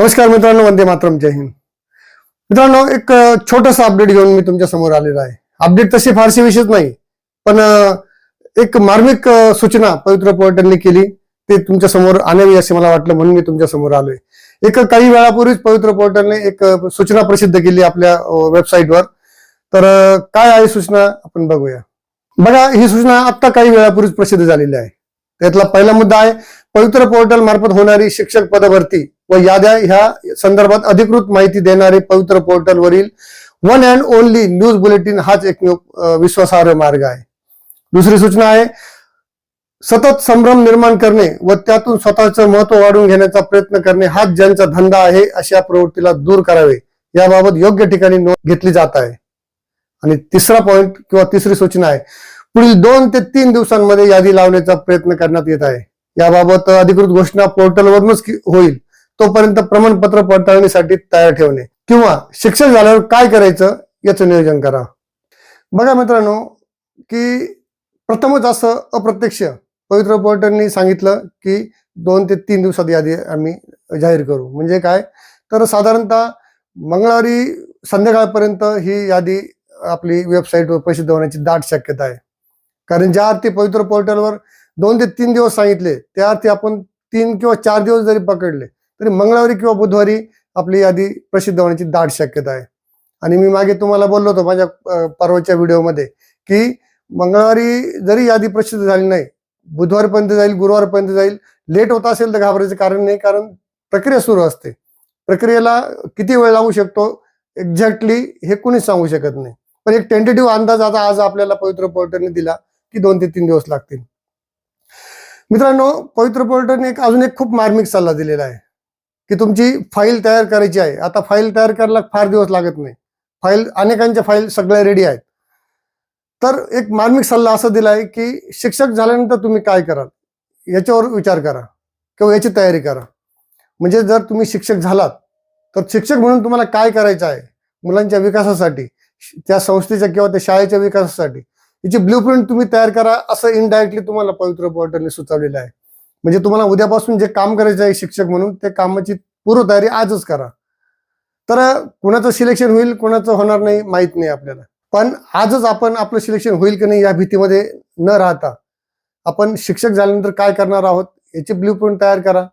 नमस्कार मित्रांनो वंदे मातरम जय हिंद. मित्रांनो एक छोटस अपडेट घेऊन मी तुमच्यासमोर आलेलो आहे. अपडेट तशी फारशी विशेष नाही पण एक मार्मिक सूचना पवित्र पोर्टलने केली ते तुमच्यासमोर आणावी असे मला वाटलं म्हणून मी तुमच्यासमोर आलोय. एक काही वेळापूर्वीच पवित्र पोर्टलने एक सूचना प्रसिद्ध केली आपल्या वेबसाईटवर तर काय आहे सूचना? आपण बघूया. बघा ही सूचना आता काही वेळापूर्वीच प्रसिद्ध झालेली आहे. त्यातला पहिला मुद्दा आहे पवित्र पोर्टल मार्फत होणारी शिक्षक पदभरती. व याद्या ह्या संदर्भात अधिकृत माहिती देणारे पवित्र पोर्टलवरील one and only news bulletin हाच एकमेव विश्वासार्ह मार्ग आहे. दुसरी सूचना आहे सतत संभ्रम निर्माण करणे व त्यातून स्वतःचं महत्त्व वाढवून घेण्याचा प्रयत्न करणे हाच ज्यांचा धंदा आहे अशा प्रवृत्तीला दूर करावे याबाबत योग्य ठिकाणी नोंद घेतली जात आहे. आणि तिसरा पॉइंट किंवा तिसरी सूचना आहे पुढील दोन ते तीन दिवसांमध्ये यादी लावण्याचा प्रयत्न करण्यात येत आहे. याबाबत अधिकृत घोषणा पोर्टलवरूनच होईल. तोपर्यंत प्रमाणपत्र पडताळणीसाठी तयार ठेवणे. किंवा शिक्षण झाल्यावर काय करायचं याचं नियोजन करा. बघा मित्रांनो की प्रथमच असं अप्रत्यक्ष पवित्र पोर्टलनी सांगितलं की दोन ते तीन दिवसात यादी आम्ही जाहीर करू. म्हणजे काय? तर साधारणतः मंगळवारी संध्याकाळपर्यंत ही यादी आपली वेबसाईटवर प्रसिद्ध होण्याची दाट शक्यता आहे. कारण ज्या अर्थी पवित्र पोर्टलवर दोन ते तीन दिवस सांगितले त्या अर्थी आपण तीन किंवा चार दिवस जरी पकडले तरी मंगळवारी किंवा बुधवारी आपली यादी प्रसिद्ध होण्याची दाट शक्यता आहे. आणि मी मागे तुम्हाला बोललो होतो माझ्या पर्वाच्या परवाच्या व्हिडिओमध्ये की मंगळवारी जरी यादी प्रसिद्ध झाली नाही बुधवारपर्यंत जाईल गुरुवारपर्यंत जाईल लेट होत असेल तर घाबरायचं कारण नाही कारण प्रक्रिया सुरू असते. प्रक्रियेला किती वेळ लागू शकतो एक्झॅक्टली हे कोणीच सांगू शकत नाही. पण एक टेंटेटिव्ह अंदाज आता आज आपल्याला पवित्र पोर्टरने दिला की दोन ते तीन दिवस लागतील. मित्रांनो पवित्र पोर्टरने एक अजून एक खूप मार्मिक सल्ला दिलेला आहे. की तुमची फाईल तयार करायची आहे. आता फाईल तयार करायला फार दिवस लागत नाही. फाईल अनेकांच्या फाईल सगळ्या रेडी आहेत. तर एक मार्मिक सल्ला असा दिला आहे की शिक्षक झाल्यानंतर तुम्ही काय कराल? याच्यावर विचार करा किंवा याची तयारी करा. म्हणजे जर तुम्ही शिक्षक झालात तर शिक्षक म्हणून तुम्हाला काय करायचं आहे? मुलांच्या विकासासाठी त्या संस्थेच्या किंवा त्या शाळेच्या विकासासाठी. याची ब्ल्यूप्रिंट तुम्ही तयार करा असं इनडायरेक्टली तुम्हाला पवित्र पोर्टलने सुचवलेलं आहे. म्हणजे तुम्हाला उद्यापासून जे काम करायचं आहे शिक्षक म्हणून ते कामाची पूर्वतयारी आजच करा. तर कुणाचं सिलेक्शन होईल कुणाचं होणार नाही माहीत नाही आपल्याला. पण आजच आपण आपलं सिलेक्शन होईल की नाही या भीतीमध्ये न राहता आपण शिक्षक झाल्यानंतर काय करणार आहोत याची ब्ल्यूप्रिंट तयार करा.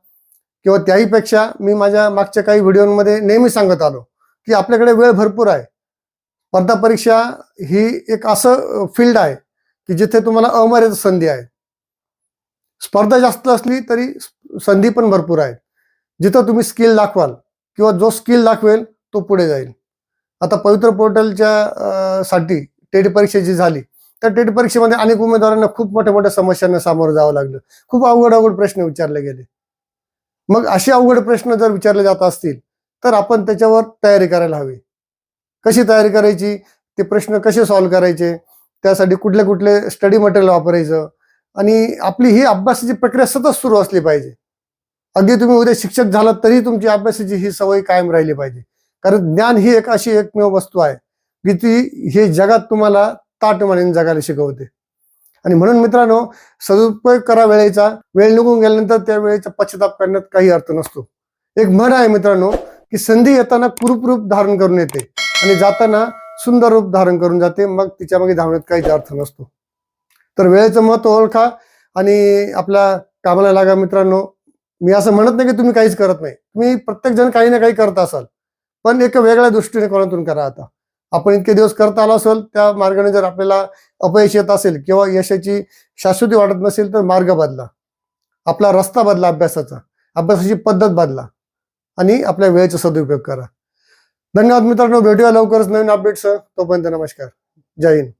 किंवा त्याहीपेक्षा मी माझ्या मागच्या काही व्हिडिओमध्ये नेहमी सांगत आलो की आपल्याकडे वेळ भरपूर आहे. स्पर्धा परीक्षा ही एक असं फील्ड आहे की जिथे तुम्हाला अमर्याद संधी आहे. स्पर्धा जास्त असली तरी संधी पण भरपूर आहेत. जिथं तुम्ही स्किल दाखवाल किंवा जो स्किल दाखवेल तो पुढे जाईल. आता पवित्र पोर्टलच्या साठी टेट परीक्षा जी झाली त्या टेट परीक्षेमध्ये अनेक उमेदवारांना खूप मोठ्या मोठ्या समस्यांना सामोरं जावं लागलं. खूप अवघड अवघड प्रश्न विचारले गेले. मग असे अवघड प्रश्न जर विचारले जात असतील तर आपण त्याच्यावर तयारी करायला हवी. कशी तयारी करायची? ते प्रश्न कसे सॉल्व्ह करायचे? त्यासाठी कुठले कुठले स्टडी मटेरियल वापरायचं? आणि आपली ही अभ्यासाची प्रक्रिया सतत सुरू असली पाहिजे. अगदी तुम्ही उद्या शिक्षक झालात तरी तुमची अभ्यासाची ही सवय कायम राहिली पाहिजे. कारण ज्ञान ही एक अशी एकमेव वस्तू आहे की ती हे जगात तुम्हाला ताट ताटमानेने जगायला शिकवते. आणि म्हणून मित्रांनो सदुपयोग करा वेळेचा. वेळ निघून गेल्यानंतर त्या वेळेचा पश्चाताप करण्यात काही अर्थ नसतो. एक म्हण आहे मित्रांनो की संधी येताना कुरूप रूप धारण करून येते आणि जाताना सुंदर रूप धारण करून जाते. मग तिच्यामागे धावण्यात काहीच अर्थ नसतो. तर वेळेचं महत्त्व ओळखा आणि आपल्या कामाला लागा मित्रांनो. मी असं म्हणत नाही की तुम्ही काहीच करत नाही. तुम्ही प्रत्येक जण काही ना काही करत असाल. पण एक वेगळ्या दृष्टीने कोणातून करा आता. आपण इतके दिवस करता आला असेल त्या मार्गाने जर आपल्याला अपयश येत असेल किंवा यशाची शाश्वती वाटत नसेल तर मार्ग बदला. आपला रस्ता बदला अभ्यासाचा. अभ्यासाची पद्धत बदला. आणि आपल्या वेळेचा सदुपयोग करा. धन्यवाद मित्रांनो. भेटूया लवकरच नवीन अपडेट्स तोपर्यंत नमस्कार. जय हिंद.